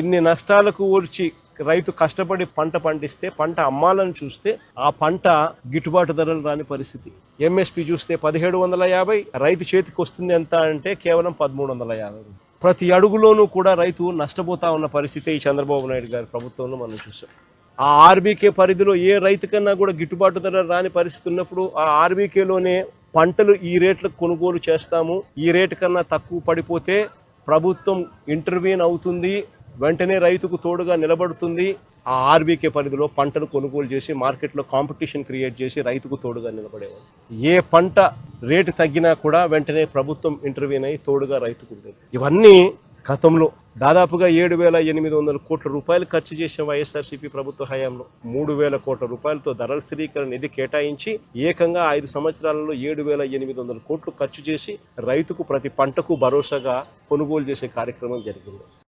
ఇన్ని నష్టాలకు ఊడ్చి రైతు కష్టపడి పంట పండిస్తే పంట అమ్మాలని చూస్తే ఆ పంట గిట్టుబాటు ధరలు రాని పరిస్థితి. ఎంఎస్పి చూస్తే పదిహేడు వందల యాభై రైతు చేతికి వస్తుంది ఎంత అంటే కేవలం పదమూడు వందల యాభై. ప్రతి అడుగులోనూ కూడా రైతు నష్టపోతా ఉన్న పరిస్థితి ఈ చంద్రబాబు నాయుడు గారి ప్రభుత్వంలో మనం చూసాం. ఆ ఆర్బీకే పరిధిలో ఏ రైతు కన్నా కూడా గిట్టుబాటు ధర రాని పరిస్థితి ఉన్నప్పుడు ఆ ఆర్బీకేలోనే పంటలు ఈ రేట్లకు కొనుగోలు చేస్తాము. ఈ రేటు కన్నా తక్కువ పడిపోతే ప్రభుత్వం ఇంటర్వ్యూన్ అవుతుంది. వెంటనే రైతుకు తోడుగా నిలబడుతుంది. ఆ ఆర్బీకే పరిధిలో పంటను కొనుగోలు చేసి మార్కెట్లో కాంపిటీషన్ క్రియేట్ చేసి రైతుకు తోడుగా నిలబడేవాడు ఏ పంట రేటు తగ్గినా కూడా వెంటనే ప్రభుత్వం ఇంటర్వ్యూన్ అయ్యి తోడుగా రైతుకు ఉండేది ఇవన్నీ గతంలో దాదాపుగా ఏడు వేల ఎనిమిది వందల కోట్ల రూపాయలు ఖర్చు చేసిన వైఎస్ఆర్సీపీ ప్రభుత్వ హయాంలో మూడు వేల కోట్ల రూపాయలతో ధరల స్థిరీకరణ నిధి కేటాయించి ఏకంగా ఐదు సంవత్సరాలలో ఏడు వేల ఎనిమిది వందల కోట్లు ఖర్చు చేసి రైతుకు ప్రతి పంటకు భరోసాగా కొనుగోలు చేసే కార్యక్రమం జరిగింది.